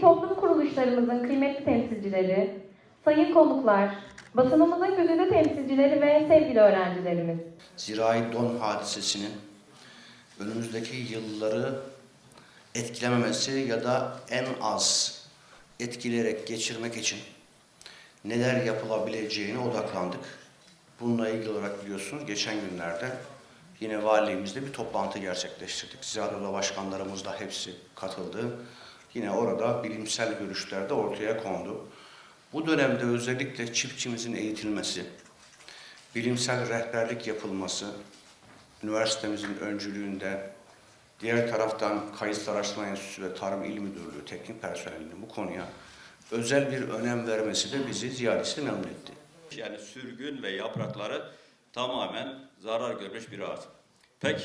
toplum kuruluşlarımızın kıymetli temsilcileri, sayın konuklar, basınımızın güzide temsilcileri ve sevgili öğrencilerimiz. zirai don hadisesinin önümüzdeki yılları etkilememesi ya da en az etkileyerek geçirmek için neler yapılabileceğine odaklandık. Bununla ilgili olarak biliyorsunuz geçen günlerde yine valiliğimizde bir toplantı gerçekleştirdik. Ziyade başkanlarımız da hepsi katıldı. Yine orada bilimsel görüşler de ortaya kondu. Bu dönemde özellikle çiftçimizin eğitilmesi, bilimsel rehberlik yapılması, üniversitemizin öncülüğünde, diğer taraftan Kayıtlı Araştırma Enstitüsü ve Tarım İl Müdürlüğü teknik personelinin bu konuya özel bir önem vermesi de bizi ziyadesiyle memnun etti. Yani sürgün ve yaprakları tamamen zarar görmüş bir ağaç. Peki